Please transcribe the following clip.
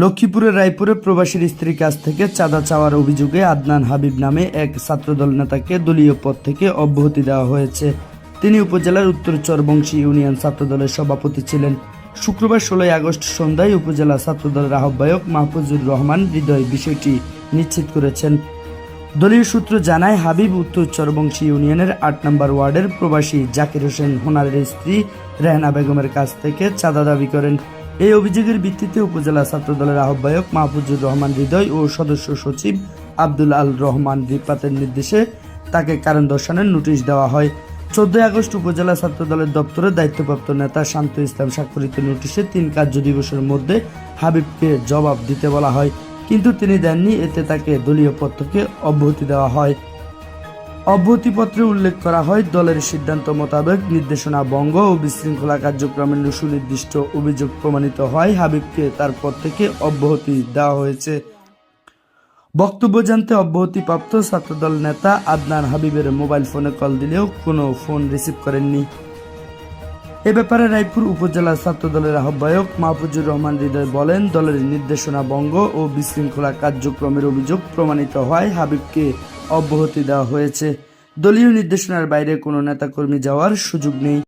লক্ষ্মীপুরের রায়পুরে প্রবাসীর স্ত্রীর কাছ থেকে চাঁদা চাওয়ার অভিযোগে আদনান হাবিব নামে এক ছাত্রদল নেতাকে দলীয় পদ থেকে অব্যাহতি দেওয়া হয়েছে। তিনি উপজেলার উত্তর চরবংশী ইউনিয়ন ছাত্রদলের সভাপতি ছিলেন। শুক্রবার ষোলোই আগস্ট সন্ধ্যায় উপজেলা ছাত্রদলের আহ্বায়ক মাহফুজুর রহমান হৃদয় বিষয়টি নিশ্চিত করেছেন। দলীয় সূত্র জানায়, হাবিব উত্তর চরবংশী ইউনিয়নের আট নম্বর ওয়ার্ডের প্রবাসী জাকির হোসেন হোনারের স্ত্রী রেহনা বেগমের কাছ থেকে চাঁদা দাবি করেন। এই অভিযোগের ভিত্তিতে উপজেলা ছাত্রদলের আহ্বায়ক মাহফুজুর রহমান হৃদয় ও সদস্য সচিব আব্দুল আল রহমান রিপাতের নির্দেশে তাকে কারণ দর্শানোর নোটিশ দেওয়া হয়। চোদ্দই আগস্ট উপজেলা ছাত্রদলের দপ্তরে দায়িত্বপ্রাপ্ত নেতা শান্ত ইসলাম স্বাক্ষরিত নোটিশে তিন কার্য দিবসের মধ্যে হাবিবকে জবাব দিতে বলা হয়। কিন্তু তিনি দেননি, এতে তাকে দলীয় পদ থেকে অব্যাহতি দেওয়া হয়। অব্যাহতিপত্রে উল্লেখ করা হয়, দলের সিদ্ধান্ত মোতাবেক নির্দেশনা ভঙ্গ ও বিশৃঙ্খলা কার্যক্রমের সুনির্দিষ্ট অভিযোগ প্রমাণিত হয়। হাবিবকে তার পদ থেকে অব্যাহতি দেওয়া হয়েছে। বক্তব্য জানতে অব্যাহতিপ্রাপ্ত ছাত্রদল নেতা আদনান হাবিবের মোবাইল ফোনে কল দিলেও কোনো ফোন রিসিভ করেননি। এ ব্যাপারে রায়পুর উপজেলা ছাত্রদলের আহ্বায়ক মাহফুজুর রহমান হৃদয় বলেন, দলের নির্দেশনা ভঙ্গ ও বিশৃঙ্খলা কার্যক্রমের অভিযোগ প্রমাণিত হয়। হাবিবকে অব্যাহতি দেওয়া হয়েছে। দলীয় নির্দেশনার বাইরে কোনো নেতাকর্মী যাওয়ার সুযোগ নেই।